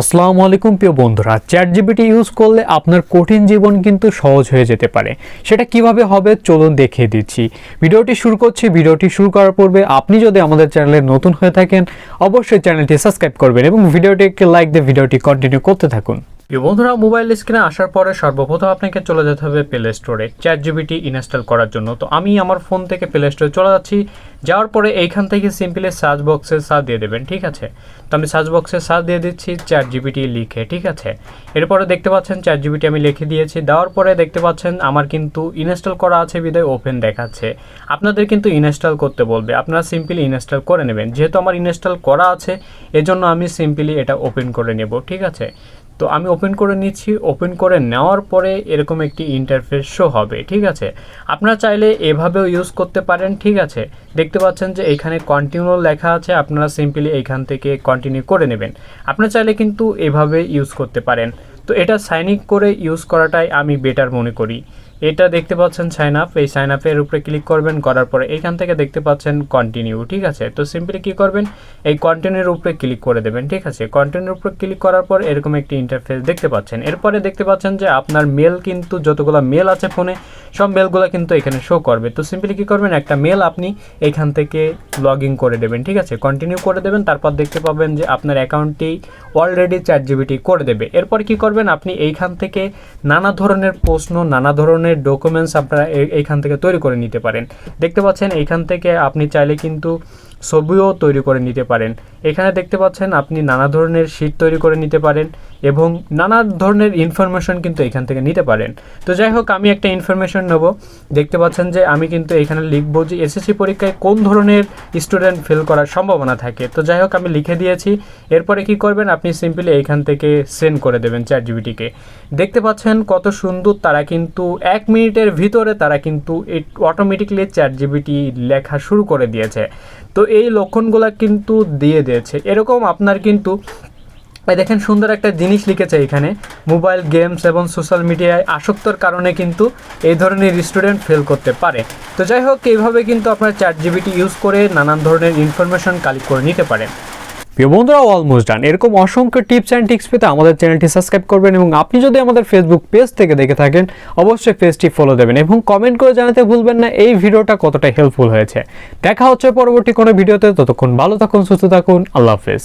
আসসালামু আলাইকুম, প্রিয় বন্ধুরা। চ্যাট জিবিটি ইউজ করলে আপনার কঠিন জীবন কিন্তু সহজ হয়ে যেতে পারে। সেটা কীভাবে হবে চলুন দেখিয়ে দিচ্ছি। ভিডিওটি শুরু করছি। ভিডিওটি শুরু করার পূর্বে আপনি যদি আমাদের চ্যানেলে নতুন হয়ে থাকেন, অবশ্যই চ্যানেলটি সাবস্ক্রাইব করবেন এবং ভিডিওটি লাইক দিয়ে ভিডিওটি কন্টিনিউ করতে থাকুন। বন্ধুরা মোবাইল স্ক্রিনে আসার পরে সর্বপ্রথম আপনাকে চলে যেতে হবে প্লে স্টোরে চ্যাট জিবিটি ইনস্টল করার জন্য। তো আমি আমার ফোন থেকে প্লে স্টোরে চলে যাচ্ছি। যাওয়ার পরে এইখান থেকে সিম্পলি সার্চ বক্সে সার্চ দিয়ে দেবেন, ঠিক আছে? তো আমি সার্চ বক্সে সার্চ দিয়ে দিচ্ছি চ্যাট জিবিটি লিখে, ঠিক আছে? এরপরে দেখতে পাচ্ছেন চ্যাট জিবিটি আমি লিখে দিয়েছি। দেওয়ার পরে দেখতে পাচ্ছেন আমার কিন্তু ইনস্টল করা আছে বিদায় ওপেন দেখাচ্ছে। আপনাদের কিন্তু ইনস্টল করতে বলবে। আপনারা সিম্পলি ইনস্টল করে নেবেন। যেহেতু আমার ইনস্টল করা আছে, এজন্য আমি সিম্পলি এটা ওপেন করে নেব, ঠিক আছে? তো আমি ওপেন করে নিচ্ছি। ওপেন করে নেওয়ার পরে এরকম একটি ইন্টারফেস শো হবে, ঠিক আছে? আপনারা চাইলে এভাবেও ইউজ করতে পারেন, ঠিক আছে? দেখতে পাচ্ছেন যে এখানে কন্টিনিউ লেখা আছে, আপনারা সিম্পলি এইখান থেকে কন্টিনিউ করে নেবেন। আপনারা চাইলে কিন্তু এভাবে ইউজ করতে পারেন। তো এটা সাইন ইন করে ইউজ করাটাই আমি বেটার মনে করি। এটা দেখতে পাচ্ছেন সাইন আপ এই সাইন আপের উপরে ক্লিক করবেন, করার পরে এখান থেকে দেখতে পাচ্ছেন কন্টিনিউ ঠিক আছে? তো সিম্পলি কি করবেন? এই কন্টিনিউর উপরে ক্লিক করে দেবেন, ঠিক আছে? কন্টিনিউর উপরে ক্লিক করার পর এরকম একটি ইন্টারফেস দেখতে পাচ্ছেন। এরপরে দেখতে পাচ্ছেন যে আপনার মেল কিন্তু যতগুলো মেল আছে ফোনে, সব মেলগুলো কিন্তু এখানে শো করবে। তো সিম্পলি কি করবেন? একটা মেল আপনি এখান থেকে লগ ইন করে দেবেন, ঠিক আছে? কন্টিনিউ করে দেবেন, তারপর দেখতে পাবেন যে আপনার অ্যাকাউন্টটি অলরেডি চ্যাট জিবিটি করে দেবে। এরপর কি করবেন? আপনি এইখান থেকে নানা ধরনের প্রশ্ন, নানা ধরনের ডকুমেন্টস আপনারা এইখান থেকে তৈরি করে নিতে পারেন। দেখতে পাচ্ছেন, এইখান থেকে আপনি চাইলে কিন্তু ছবিও তৈরি করে নিতে পারেন। এখানে দেখতে পাচ্ছেন আপনি নানা ধরনের শীট তৈরি করে নিতে পারেন এবং নানা ধরনের ইনফরমেশন কিন্তু এখান থেকে নিতে পারেন। তো যাই হোক, আমি একটা ইনফরমেশন নেব। দেখতে পাচ্ছেন যে আমি কিন্তু এখানে লিখব যে এসএসসি পরীক্ষায় কোন ধরনের স্টুডেন্ট ফেল করার সম্ভাবনা থাকে। তো যাই হোক, আমি লিখে দিয়েছি। এরপরে কি করবেন? আপনি সিম্পলি এইখান থেকে সেন্ড করে দেবেন চ্যাট জিবিটিকে দেখতে পাচ্ছেন কত সুন্দর তারা কিন্তু এক মিনিটের ভিতরে তারা কিন্তু অটোমেটিকলি চ্যাট জিবিটি লেখা শুরু করে দিয়েছে। তো এই লক্ষণগুলো কিন্তু দিয়ে দিয়েছে। এরকম আপনার কিন্তু দেখেন সুন্দর একটা জিনিস লিখেছে এখানে, মোবাইল গেমস এবং সোশ্যাল মিডিয়ায় আসক্তর কারণে কিন্তু এই ধরনের স্টুডেন্ট ফেল করতে পারে। তো যাই হোক, এইভাবে কিন্তু আপনার চ্যাট জিবিটি ইউজ করে নানান ধরনের ইনফরমেশন কালেক্ট করে নিতে পারেন প্রিয় বন্ধুরা অলমোস্ট ডান এরকম অসংখ্য টিপস অ্যান্ড টিক্স পেতে আমাদের চ্যানেলটি সাবস্ক্রাইব করবেন এবং আপনি যদি আমাদের ফেসবুক পেজ থেকে দেখে থাকেন, অবশ্যই পেজটি ফলো দেবেন এবং কমেন্ট করে জানাতে ভুলবেন না, এই ভিডিওটা কতটা হেল্পফুল হয়েছে। দেখা হচ্ছে পরবর্তী কোনো ভিডিওতে, ততক্ষণ ভালো থাকুন, সুস্থ থাকুন, আল্লাহ হাফেজ।